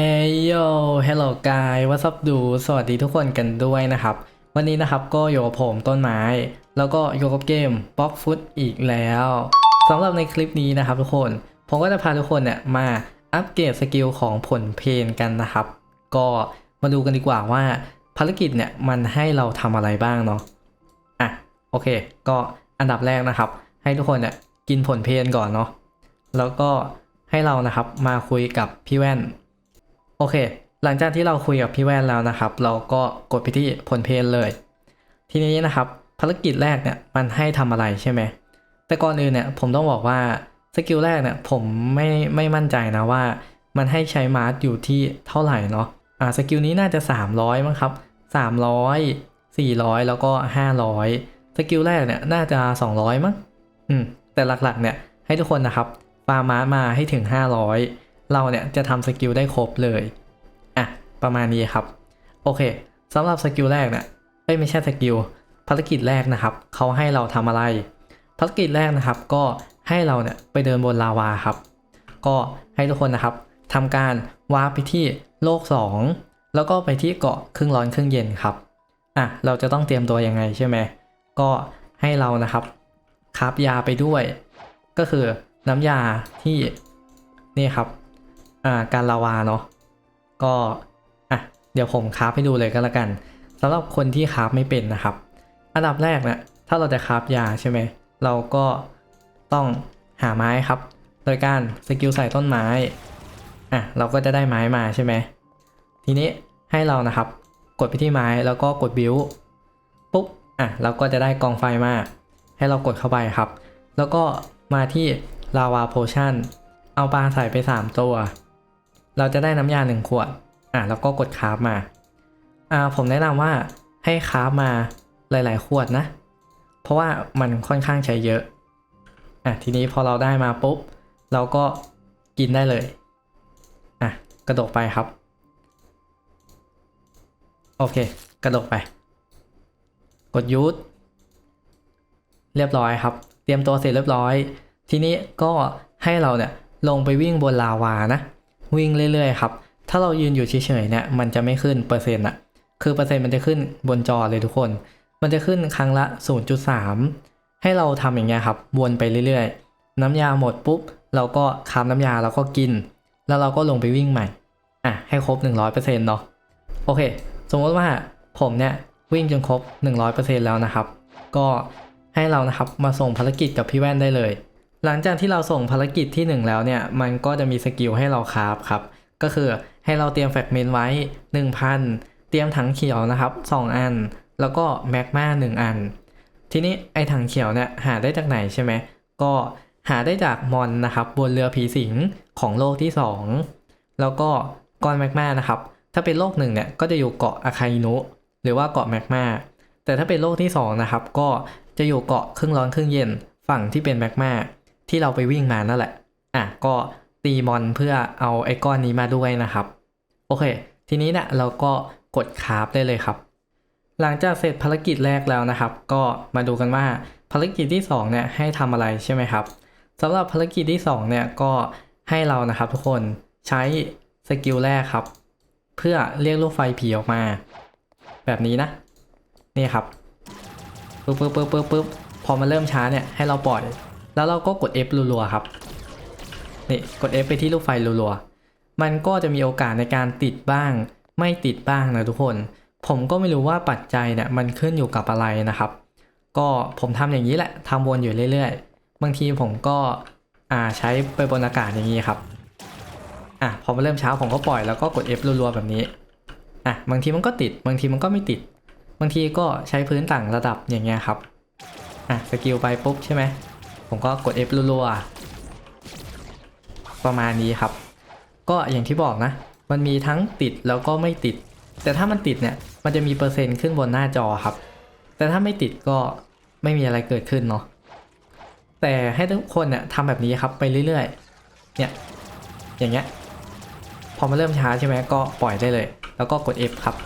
เอโย hello guy what's up ดูสวัสดีทุกคนกันด้วยนะครับ วันนี้นะครับก็อยู่กับผมต้นไม้ แล้วก็อยู่กับเกม b ล็อกฟุตอีกแล้วสำหรับในคลิปนี้นะครับทุกคน ผมก็จะพาทุกคนเนี่ยมาอัปเกรดสกิลของผลเพนกันนะครับ ก็มาดูกันดีกว่าว่าภารกิจเนี่ยมันให้เราทำอะไรบ้างเนาะอะโอเค ก็อันดับแรกนะครับ ให้ทุกคนเนี่ยกินผลเพนก่อนเนาะแล้วก็ให้เรานะครับมาคุยกับพี่แว่น โอเค หลังจากที่เราคุยกับพี่แว่นแล้วนะครับ เราก็กดไปที่ผลเพลเลย ทีนี้นะครับ ภารกิจแรกเนี่ยมันให้ทำอะไรใช่ไหม แต่ก่อนอื่นเนี่ยผมต้องบอกว่าสกิลแรกเนี่ยผมไม่ไม่มั่นใจนะว่า มันให้ใช้มาร์อยู่ที่เท่าไหร่เนาะ อ่าสกิลนี้น่าจะ 300มั้งครับ 300 400 แล้วก็ 500 สกิลแรกเนี่ยน่าจะ 200 มั้ง อืม แต่หลักๆเนี่ยให้ทุกคนนะครับฟาร์มาร์มาให้ถึง 500 เราเนี่ยจะทำสกิลได้ครบเลย อะ ประมาณนี้ครับ โอเคสำหรับสกิลแรกเนี่ยเอ้ยไม่ใช่สกิลภารกิจแรกนะครับ เขาให้เราทำอะไร ภารกิจแรกนะครับ ก็ให้เราเนี่ยไปเดินบนลาวาครับ ก็ให้ทุกคนนะครับทำการวาร์ปไปที่โลก 2 แล้วก็ไปที่เกาะครึ่งร้อนครึ่งเย็นครับ อะ เราจะต้องเตรียมตัวยังไงใช่ไหม ก็ให้เรานะครับคาบยาไปด้วย ก็คือน้ำยาที่นี่ครับ อ่าการลาวาเนาะก็อะเดี๋ยวผมคราฟให้ดูเลยก็แล้วกันสำหรับคนที่คราฟไม่เป็นนะครับ อันดับแรกนะถ้าเราจะคราฟยาใช่ไหมเราก็ต้องหาไม้ครับ โดยการสกิลใส่ต้นไม้อะเราก็จะได้ไม้มาใช่ไหมทีนี้ให้เรานะครับ กดไปที่ไม้แล้วก็กดบิวปุ๊บอะเราก็จะได้กองไฟมาให้เรากดเข้าไปครับ แล้วก็มาที่ลาวาโพชั่นเอาปลาใส่ไป 3 ตัว เราจะได้น้ำยา1ขวด อะแล้วก็กดคราฟมา อ่าผมแนะนำว่าให้คราฟมาหลาย ๆ ขวดนะ เพราะว่ามันค่อนข้างใช้เยอะ อะทีนี้พอเราได้มาปุ๊บ เราก็กินได้เลย อะกระโดดไปครับ โอเค กระโดดไป กดยูทเรียบร้อยครับ เตรียมตัวเสร็จเรียบร้อย ทีนี้ก็ให้เราเนี่ยลงไปวิ่งบนลาวานะ วิ่งเรื่อยๆครับ ถ้าเรายืนอยู่เฉยๆเนี่ยมันจะไม่ขึ้นเปอร์เซ็นต์อะคือเปอร์เซ็นต์มันจะขึ้นบนจอเลยทุกคน มันจะขึ้นครั้งละ 0.3 ให้เราทำอย่างเงี้ยครับ วนไปเรื่อยๆ น้ำยาหมดปุ๊บ เราก็คามน้ำยาแล้วก็กิน แล้วเราก็ลงไปวิ่งใหม่ อะ ให้ครบ 100%เนาะ โอเค สมมติว่าผมเนี่ยวิ่งจนครบ 100%แล้วนะครับ ก็ให้เรานะครับมาส่งภารกิจกับพี่แว่นได้เลย หลังจากที่เราส่งภารกิจที่ 1 แล้วเนี่ย มันก็จะมีสกิลให้เราคราฟครับ ก็คือให้เราเตรียมแฟกเมนต์ไว้ 1,000 เตรียมถังเขียวนะครับ 2 อัน แล้วก็แมกมา1อัน ทีนี้ไอ้ถังเขียวเนี่ยหาได้จากไหนใช่ไหม ก็หาได้จากมอนนะครับบนเรือผีสิงของโลกที่ 2 แล้วก็ก้อนแมกมานะครับ ถ้าเป็นโลกหนึ่งเนี่ยก็จะอยู่เกาะอาคาอินุหรือว่าเกาะแมกมาแต่ถ้าเป็นโลกที่2นะครับก็จะอยู่เกาะครึ่งร้อนครึ่งเย็นฝั่งที่เป็นแมกมา ที่เราไปวิ่งมานั่นแหละ อะก็ตีมอนเพื่อเอาไอ้ก้อนนี้มาด้วยนะครับ โอเค ทีนี้เนี่ยเราก็กดคราฟได้เลยครับ หลังจากเสร็จภารกิจแรกแล้วนะครับ ก็มาดูกันว่าภารกิจที่2เนี่ยให้ทำอะไรใช่ไหมครับสำหรับภารกิจที่2เนี่ยก็ให้เรานะครับทุกคนใช้สกิลแรกครับ เพื่อเรียกลูกไฟผีออกมา แบบนี้นะนี่ครับปึ๊บปึ๊บปึ๊บปึ๊บปึ๊บพอมันเริ่มช้าเนี่ยให้เราปล่อย แล้วเราก็กด F รัวๆครับนี่กด F ไปที่ลูกไฟรัวๆมันก็จะมีโอกาสในการติดบ้าง ไม่ติดบ้างนะทุกคน ผมก็ไม่รู้ว่าปัจจัยเนี่ยมันขึ้นอยู่กับอะไรนะครับ ก็ผมทำอย่างนี้แหละทำวนอยู่เรื่อยๆ บางทีผมก็อ่าใช้ไปบนอากาศอย่างนี้ครับอะพอมาเริ่มเช้าผมก็ปล่อยแล้วก็กด F รัวๆแบบนี้อะบางทีมันก็ติดบางทีมันก็ไม่ติด บางทีก็ใช้พื้นต่างระดับอย่างเงี้ยครับอะสกิลไปปุ๊บใช่ไหม ผมก็กด F รัวๆประมาณนี้ครับ ก็อย่างที่บอกนะ มันมีทั้งติดแล้วก็ไม่ติด แต่ถ้ามันติดเนี่ยมันจะมีเปอร์เซ็นต์ขึ้นบนหน้าจอครับ แต่ถ้าไม่ติดก็ไม่มีอะไรเกิดขึ้นเนาะแต่ให้ทุกคนเนี่ยทำแบบนี้ครับไปเรื่อยๆ เนี่ย อย่างเงี้ย พอมาเริ่มช้าใช่ไหมก็ปล่อยได้เลย แล้วก็กด F ครับ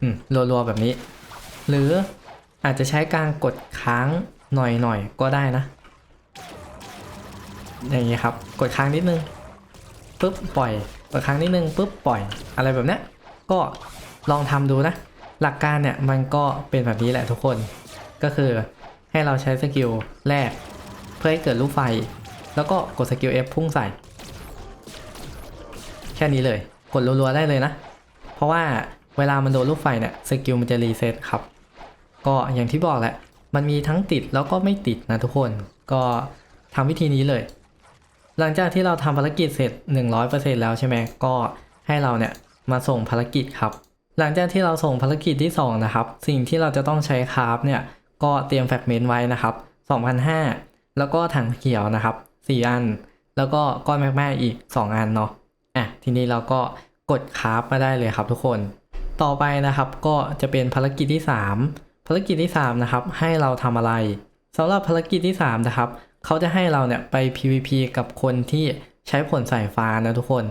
อืมรัวๆแบบนี้ หรือ อาจจะใช้การกดค้างหน่อยๆก็ได้นะ อย่างนี้ครับ กดค้างนิดนึงปุ๊บปล่อยกดค้างนิดนึงปุ๊บปล่อยอะไรแบบเนี้ยก็ลองทำดูนะ หลักการเนี่ยมันก็เป็นแบบนี้แหละทุกคน ก็คือให้เราใช้สกิลแรก เพื่อให้เกิดลูกไฟ แล้วก็กดสกิล F พุ่งใส่ แค่นี้เลย กดรัวๆได้เลยนะ เพราะว่าเวลามันโดนลูกไฟเนี่ยสกิลมันจะรีเซ็ตครับ ก็อย่างที่บอกแหละ มันมีทั้งติดแล้วก็ไม่ติดนะทุกคน ก็ทำวิธีนี้เลย หลังจากที่เราทำภารกิจเสร็จ 100%แล้วใช่ไหมก็ให้เราเนี่ยมาส่งภารกิจครับ หลังจากที่เราส่งภารกิจที่ 2 นะครับ สิ่งที่เราจะต้องใช้คราฟเนี่ยก็เตรียมแฟกเมนต์ไว้นะครับ2,005 แล้วก็ถังเขียวนะครับ 4 อัน แล้วก็ก้อนแมกมาอีก 2 อันเนาะอะทีนี้เราก็กดคราฟมาได้เลยครับทุกคน ต่อไปนะครับก็จะเป็นภารกิจที่ 3 ภารกิจที่ 3 นะครับ ให้เราทำอะไรสำหรับภารกิจที่ 3 นะครับ เขาจะให้เราเนี่ยไป PVP กับคนที่ใช้ผลสายฟ้านะทุกคน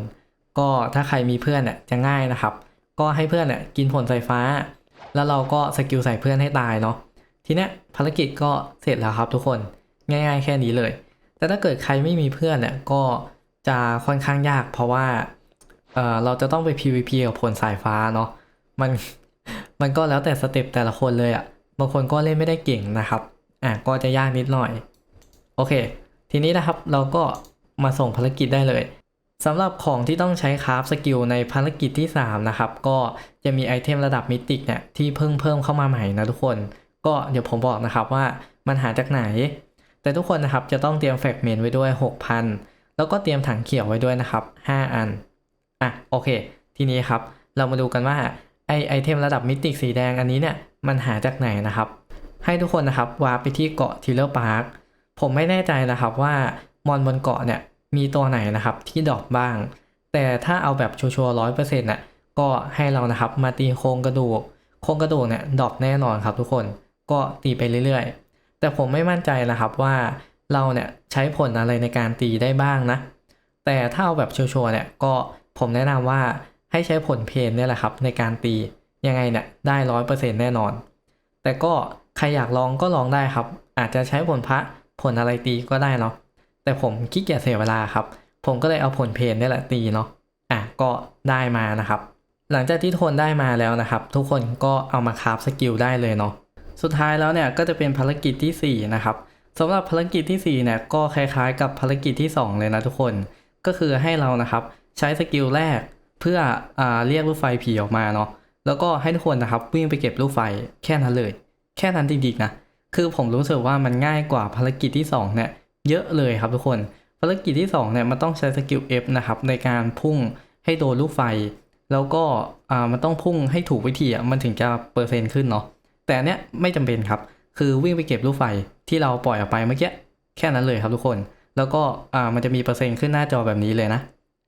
ก็ถ้าใครมีเพื่อนเนี่ยจะง่ายนะครับ ก็ให้เพื่อนเนี่ยกินผลสายฟ้า แล้วเราก็สกิลใส่เพื่อนให้ตายเนาะ ทีเนี้ยภารกิจก็เสร็จแล้วครับทุกคน ง่าย ๆ แค่นี้เลย แต่ถ้าเกิดใครไม่มีเพื่อนเนี่ยก็จะค่อนข้างยาก เพราะว่าเออเราจะต้องไป PVP กับผลสายฟ้าเนาะ มัน มันก็แล้วแต่สเต็ปแต่ละคนเลยอะ่ะบางคนก็เล่นไม่ได้เก่งนะครับอะก็จะยากนิดหน่อย โอเค ทีนี้นะครับเราก็มาส่งภารกิจได้เลยสำหรับของที่ต้องใช้คราฟสกิลในภารกิจที่ 3 นะครับ ก็จะมีไอเทมระดับมิติกเนี่ยที่เพิ่งเพิ่มเข้ามาใหม่นะทุกคน ก็เดี๋ยวผมบอกนะครับว่ามันหาจากไหน แต่ทุกคนนะครับจะต้องเตรียมแฟกเมนต์ไว้ด้วย 6,000 แล้วก็เตรียมถังเขียวไว้ด้วยนะครับ 5 อัน อะโอเค ทีนี้ครับ เรามาดูกันว่า ไอไอเทมระดับมิติสีแดงอันนี้เนี่ยมันหาจากไหนนะครับ ให้ทุกคนนะครับวาร์ไปที่เกาะทิลเลอร์พาร์คผมไม่แน่ใจนะครับว่ามอนบนเกาะเนี่ยมีตัวไหนนะครับที่ดรอปบ้าง แต่ถ้าเอาแบบชัวร์ร้อยเปอร์เซ็นต์น่ะก็ให้เรานะครับมาตีโครงกระดูก โครงกระดูกเนี่ยดรอปแน่นอนครับทุกคนก็ตีไปเรื่อยๆ แต่ผมไม่มั่นใจนะครับว่าเราเนี่ยใช้ผลอะไรในการตีได้บ้างนะ แต่ถ้าเอาแบบชัวร์ๆเนี่ยก็ผมแนะนำว่า ให้ใช้ผลเพนเนี่ยแหละครับ ในการตียังไงเนี่ยได้ร้อยเปอร์เซ็นต์แน่นอน แต่ก็ใครอยากลองก็ลองได้ครับ อาจจะใช้ผลพระผลอะไรตีก็ได้เนาะแต่ผมขี้เกียจเสียเวลาครับ ผมก็เลยเอาผลเพนนี่แหละตีเนาะอะก็ได้มานะครับ หลังจากที่ทนได้มาแล้วนะครับ ทุกคนก็เอามาคราฟสกิลได้เลยเนาะสุดท้ายแล้วเนี่ยก็จะเป็นภารกิจทีสี่ 4 นะครับสำหรับภารกิจที่4เนี่ยก็คล้ายๆ กับภารกิจที่ 2 เลยนะทุกคน ก็คือให้เรานะครับใช้สกิลแรก เพื่ออเรียกลูกไฟผีออกมาเนาะแล้วก็ให้ทุกคนนะครับวิ่งไปเก็บลูกไฟแค่นั้นเลย แค่นั้นจริงๆนะคือผมรู้สึกว่ามันง่ายกว่าภารกิจที่2เนี่ยเยอะเลยครับทุกคนภารกิจที่2เนี่ยมันต้องใช้สกิล F นะครับในการพุ่งให้โดนลูกไฟ แล้วก็อ่ามันต้องพุ่งให้ถูกวิธีอะมันถึงจะเปอร์เซ็นต์ขึ้นเนาะแต่เนี้ยไม่จำเป็นครับ คือวิ่งไปเก็บลูกไฟที่เราปล่อยออกไปเมื่อกี้แค่นั้นเลยครับทุกคน แล้วก็อ่ามันจะมีเปอร์เซ็นต์ขึ้นหน้าจอแบบนี้เลยนะ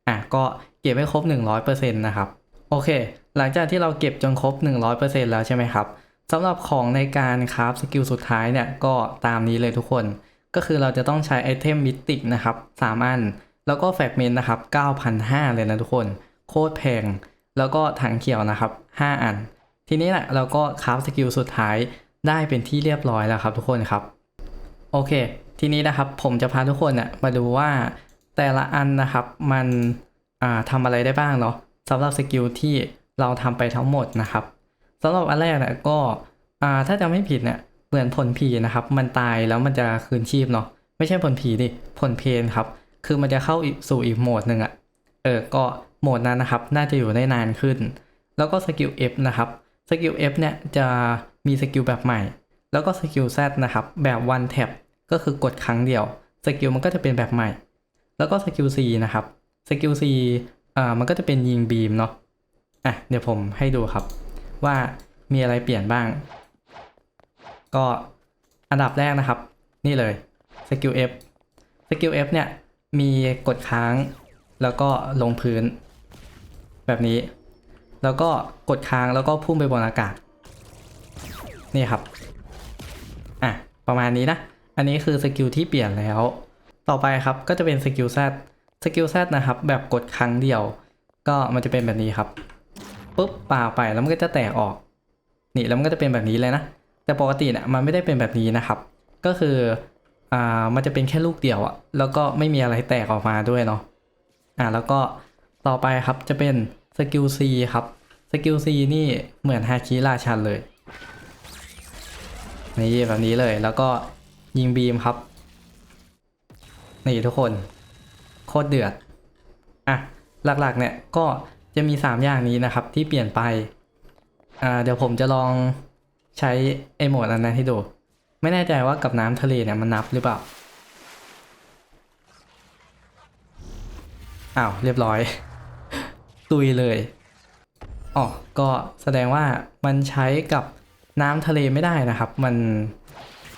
อะก็เก็บให้ครบ 100%นะครับ โอเค หลังจากที่เราเก็บจนครบ 100%แล้วใช่ไหมครับสำหรับของในการคราฟสกิลสุดท้ายเนี่ยก็ตามนี้เลยทุกคน ก็คือเราจะต้องใช้ไอเทมมิติกนะครับ3อัน แล้วก็แฟกเมนต์นะครับ9,500 เลยนะทุกคน โคตรแพง แล้วก็ถังเขียวนะครับ 5 อัน ทีนี้แหละเราก็คราฟสกิลสุดท้ายได้เป็นที่เรียบร้อยแล้วครับทุกคนครับ โอเค ทีนี้นะครับผมจะพาทุกคนเนี่ยมาดูว่า แต่ละอันนะครับมันทำอะไรได้บ้างเนาะสำหรับสกิลที่เราทำไปทั้งหมดนะครับสำหรับอันแรกนี่ยก็ถ้าจำไม่ผิดเนี่ยเหมือนผลผีนะครับ มันตายแล้วมันจะคืนชีพเนาะไม่ใช่ผลผีดิผลเพนครับ คือมันจะเข้าสู่อีกโหมดหนึ่งอะเออก็โหมดนั้นนะครับ น่าจะอยู่ได้นานขึ้น แล้วก็สกิล F นะครับสกิล F เนี่ยจะมีสกิลแบบใหม่ แล้วก็สกิล Z นะครับ แบบ one tap ก็คือกดครั้งเดียวสกิลมันก็จะเป็นแบบใหม่ แล้วก็สกิล C นะครับสกิล C อ่ามันก็จะเป็นยิงบีมเนาะอะเดี๋ยวผมให้ดูครับ ว่ามีอะไรเปลี่ยนบ้าง ก็อันดับแรกนะครับ นี่เลยสกิล F สกิล F เนี่ยมีกดค้างแล้วก็ลงพื้น แบบนี้ แล้วก็กดค้างแล้วก็พุ่งไปบนอากาศ นี่ครับ อะ ประมาณนี้นะ อันนี้คือสกิลที่เปลี่ยนแล้ว ต่อไปครับก็จะเป็นสกิล Z สกิล Z นะครับ แบบกดครั้งเดียว ก็มันจะเป็นแบบนี้ครับปุ๊บป่าไปแล้วมันก็จะแตกออก นี่แล้วมันก็จะเป็นแบบนี้เลยนะ แต่ปกติเนี่ยมันไม่ได้เป็นแบบนี้นะครับ ก็คืออ่ามันจะเป็นแค่ลูกเดียวอะแล้วก็ไม่มีอะไรแตกออกมาด้วยเนาะอ่าแล้วก็ต่อไปครับจะเป็นสกิล C ครับสกิล C นี่เหมือนฮาคิราชันเลยนี่แบบนี้เลยแล้วก็ยิงบีมครับ นี่ทุกคน โคตรเดือด อะ หลักๆ เนี่ยก็จะมี 3 อย่างนี้นะครับ ที่เปลี่ยนไป อ่า เดี๋ยวผมจะลองใช้ไอโหมดอันนั้นให้ดู ไม่แน่ใจว่ากับน้ำทะเลเนี่ยมันนับหรือเปล่า อ้าว เรียบร้อย ตุยเลยอ๋อก็แสดงว่ามันใช้กับน้ำทะเลไม่ได้นะครับ มัน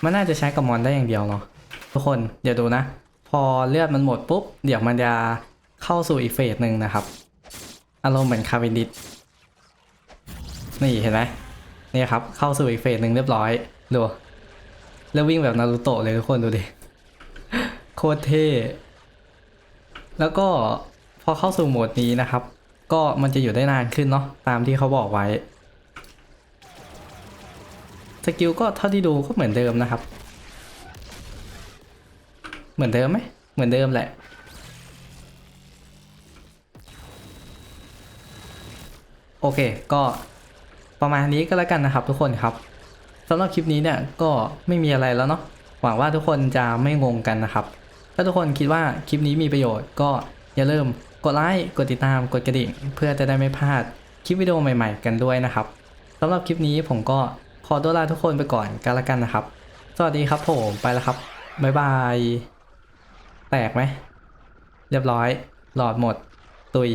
มันน่าจะใช้กับมอนได้อย่างเดียวเนาะทุกคนเดี๋ยวดูนะ พอเลือดมันหมดปุ๊บ เดี๋ยวมันจะเข้าสู่อีกเฟสหนึ่งนะครับ อารมณ์เหมือนคาร์บิดิตนี่เห็นไหมนี่ครับ เข้าสู่อีกเฟสหนึ่งเรียบร้อยดูแล้ววิ่งแบบนารูโตะเลยทุกคนดูดิ โคตรเท่แล้วก็พอเข้าสู่โหมดนี้นะครับ ก็มันจะอยู่ได้นานขึ้นเนาะตามที่เขาบอกไว้สกิลก็เท่าที่ดูก็เหมือนเดิมนะครับ เหมือนเดิมไหมเหมือนเดิมแหละโอเค ก็ประมาณนี้ก็แล้วกันนะครับทุกคนครับสำหรับคลิปนี้เนี่ยก็ไม่มีอะไรแล้วเนาะหวังว่าทุกคนจะไม่งงกันนะครับ ถ้าทุกคนคิดว่าคลิปนี้มีประโยชน์ก็อย่าลืมกดไลค์กดติดตามกดกระดิ่ง เพื่อจะได้ไม่พลาดคลิปวิดีโอใหม่ๆ กันด้วยนะครับสำหรับคลิปนี้ผมก็ขอตัวลาทุกคนไปก่อนกันละกันนะครับ สวัสดีครับผมไปแล้วครับบ๊ายบาย ตกไหม เรียบร้อย หลอดหมด ตุย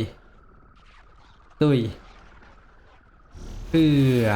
ตุยเอือ